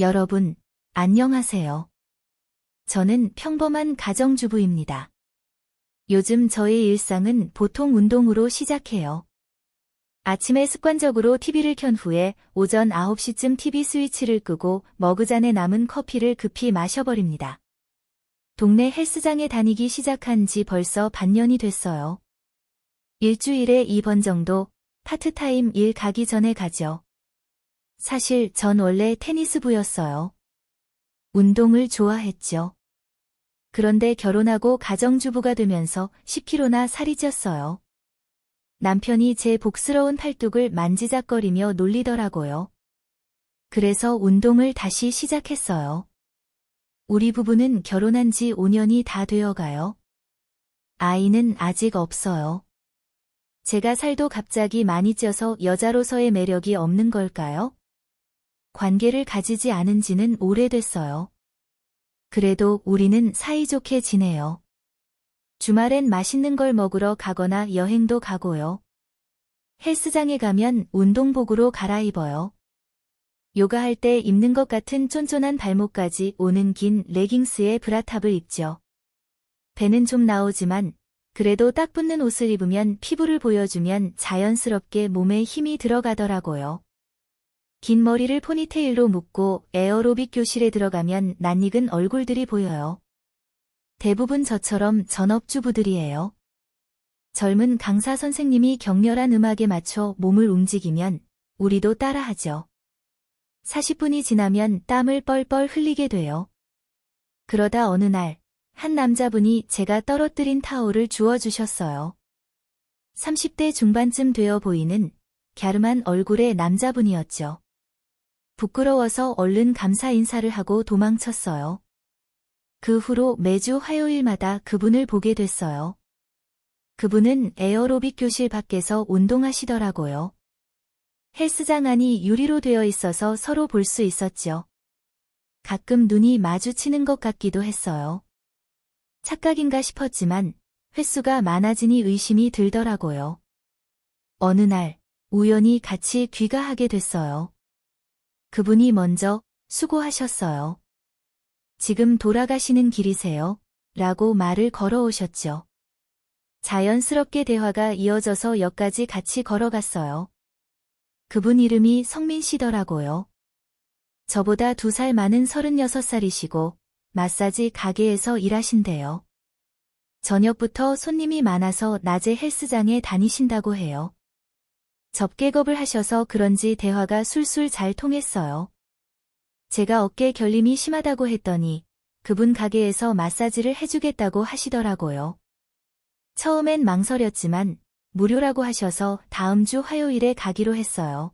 여러분, 안녕하세요. 저는 평범한 가정주부입니다. 요즘 저의 일상은 보통 운동으로 시작해요. 아침에 습관적으로 TV를 켠 후에 오전 9시쯤 TV 스위치를 끄고 머그잔에 남은 커피를 급히 마셔버립니다. 동네 헬스장에 다니기 시작한 지 벌써 반년이 됐어요. 일주일에 2번 정도 파트타임 일 가기 전에 가죠. 사실 전 원래 테니스부였어요. 운동을 좋아했죠. 그런데 결혼하고 가정주부가 되면서 10kg나 살이 쪘어요. 남편이 제 복스러운 팔뚝을 만지작거리며 놀리더라고요. 그래서 운동을 다시 시작했어요. 우리 부부는 결혼한 지 5년이 다 되어 가요. 아이는 아직 없어요. 제가 살도 갑자기 많이 쪄서 여자로서의 매력이 없는 걸까요? 관계를 가지지 않은 지는 오래됐어요. 그래도 우리는 사이좋게 지내요. 주말엔 맛있는 걸 먹으러 가거나 여행도 가고요. 헬스장에 가면 운동복으로 갈아입어요. 요가할 때 입는 것 같은 쫀쫀한 발목까지 오는 긴 레깅스에 브라탑을 입죠. 배는 좀 나오지만 그래도 딱 붙는 옷을 입으면 피부를 보여주면 자연스럽게 몸에 힘이 들어가더라고요. 긴 머리를 포니테일로 묶고 에어로빅 교실에 들어가면 낯익은 얼굴들이 보여요. 대부분 저처럼 전업주부들이에요. 젊은 강사 선생님이 격렬한 음악에 맞춰 몸을 움직이면 우리도 따라하죠. 40분이 지나면 땀을 뻘뻘 흘리게 돼요. 그러다 어느 날, 한 남자분이 제가 떨어뜨린 타올을 주워주셨어요. 30대 중반쯤 되어 보이는 갸름한 얼굴의 남자분이었죠. 부끄러워서 얼른 감사 인사를 하고 도망쳤어요. 그 후로 매주 화요일마다 그분을 보게 됐어요. 그분은 에어로빅 교실 밖에서 운동하시더라고요. 헬스장 안이 유리로 되어 있어서 서로 볼 수 있었죠. 가끔 눈이 마주치는 것 같기도 했어요. 착각인가 싶었지만 횟수가 많아지니 의심이 들더라고요. 어느 날 우연히 같이 귀가하게 됐어요. 그분이 먼저 수고하셨어요. 지금 돌아가시는 길이세요. 라고 말을 걸어오셨죠. 자연스럽게 대화가 이어져서 역까지 같이 걸어갔어요. 그분 이름이 성민 씨더라고요. 저보다 두 살 많은 36살이시고 마사지 가게에서 일하신대요. 저녁부터 손님이 많아서 낮에 헬스장에 다니신다고 해요. 접객업을 하셔서 그런지 대화가 술술 잘 통했어요. 제가 어깨 결림이 심하다고 했더니 그분 가게에서 마사지를 해주겠다고 하시더라고요. 처음엔 망설였지만 무료라고 하셔서 다음 주 화요일에 가기로 했어요.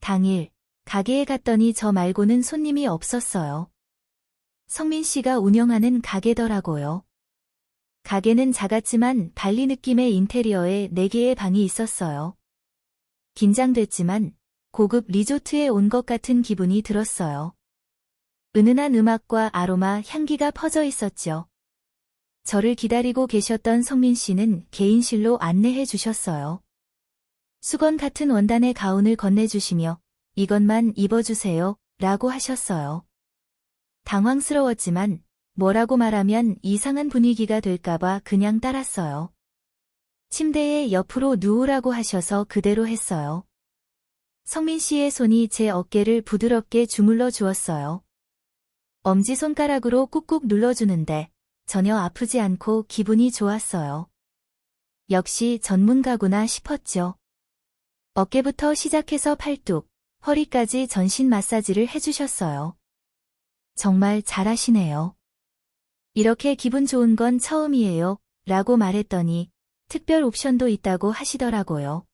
당일 가게에 갔더니 저 말고는 손님이 없었어요. 성민 씨가 운영하는 가게더라고요. 가게는 작았지만 발리 느낌의 인테리어에 4개의 방이 있었어요. 긴장됐지만 고급 리조트에 온 것 같은 기분이 들었어요. 은은한 음악과 아로마 향기가 퍼져 있었죠. 저를 기다리고 계셨던 성민 씨는 개인실로 안내해 주셨어요. 수건 같은 원단의 가운을 건네주시며 이것만 입어주세요 라고 하셨어요. 당황스러웠지만 뭐라고 말하면 이상한 분위기가 될까봐 그냥 따랐어요. 침대에 옆으로 누우라고 하셔서 그대로 했어요. 성민 씨의 손이 제 어깨를 부드럽게 주물러 주었어요. 엄지손가락으로 꾹꾹 눌러주는데 전혀 아프지 않고 기분이 좋았어요. 역시 전문가구나 싶었죠. 어깨부터 시작해서 팔뚝, 허리까지 전신 마사지를 해주셨어요. 정말 잘하시네요. 이렇게 기분 좋은 건 처음이에요. 라고 말했더니 특별 옵션도 있다고 하시더라고요.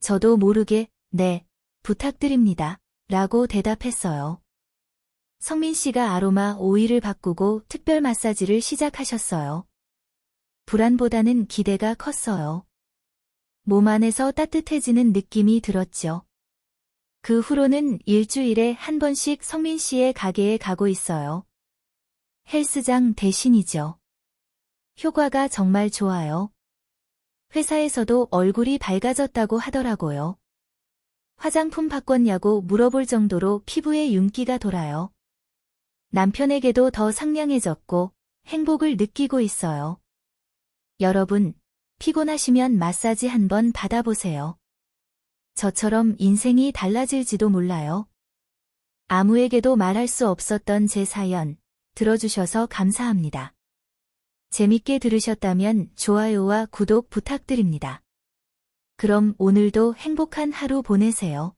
저도 모르게, 네, 부탁드립니다. 라고 대답했어요. 성민 씨가 아로마 오일을 바꾸고 특별 마사지를 시작하셨어요. 불안보다는 기대가 컸어요. 몸 안에서 따뜻해지는 느낌이 들었죠. 그 후로는 일주일에 한 번씩 성민 씨의 가게에 가고 있어요. 헬스장 대신이죠. 효과가 정말 좋아요. 회사에서도 얼굴이 밝아졌다고 하더라고요. 화장품 바꿨냐고 물어볼 정도로 피부에 윤기가 돌아요. 남편에게도 더 상냥해졌고 행복을 느끼고 있어요. 여러분, 피곤하시면 마사지 한번 받아보세요. 저처럼 인생이 달라질지도 몰라요. 아무에게도 말할 수 없었던 제 사연, 들어주셔서 감사합니다. 재밌게 들으셨다면 좋아요와 구독 부탁드립니다. 그럼 오늘도 행복한 하루 보내세요.